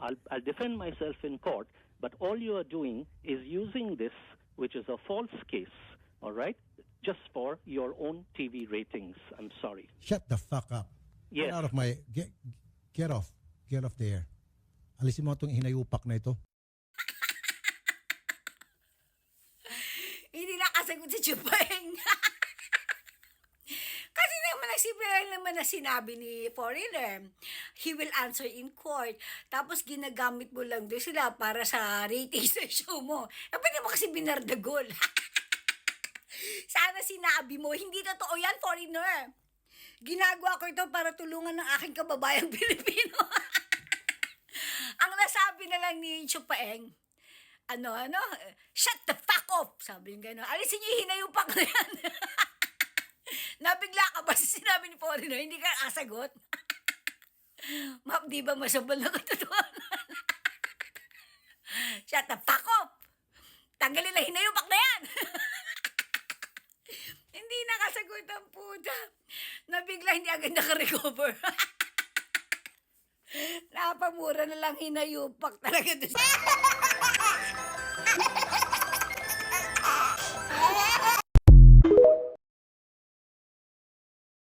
I'll, I'll defend myself in court, but all you are doing is using this, which is a false case, all right, just for your own TV ratings. I'm sorry. Shut the fuck up. Yes. Get out of my... Get, get off. Get off there. Alisin mo itong hinayupak na ito. Hindi nakasagot si Chupeng. Kasi naman na sinabi ni foreigner, he will answer in court. Tapos ginagamit mo lang doon sila para sa rating sa show mo. Eh, pwede mo kasi binardagol. Sana sinabi mo, hindi totoo yan, foreigner. Ginagawa ko ito para tulungan ng aking kababayang Pilipino. ang nasabi na lang ni Chupaeng, ano, ano, shut the fuck off, sabi yung gano'n. Alisin niyo yung hinayupak na yan. Nabigla ka ba sa sinabi ni Foreigner, hindi ka kasagot? Ma'am, di ba masabal na katotohanan? shut the fuck off! Tanggalin na hinayupak na yan! hindi nakasagot ang puta. Nabigla, hindi agad nakarecover. Napamura na lang hinayupak talaga doon.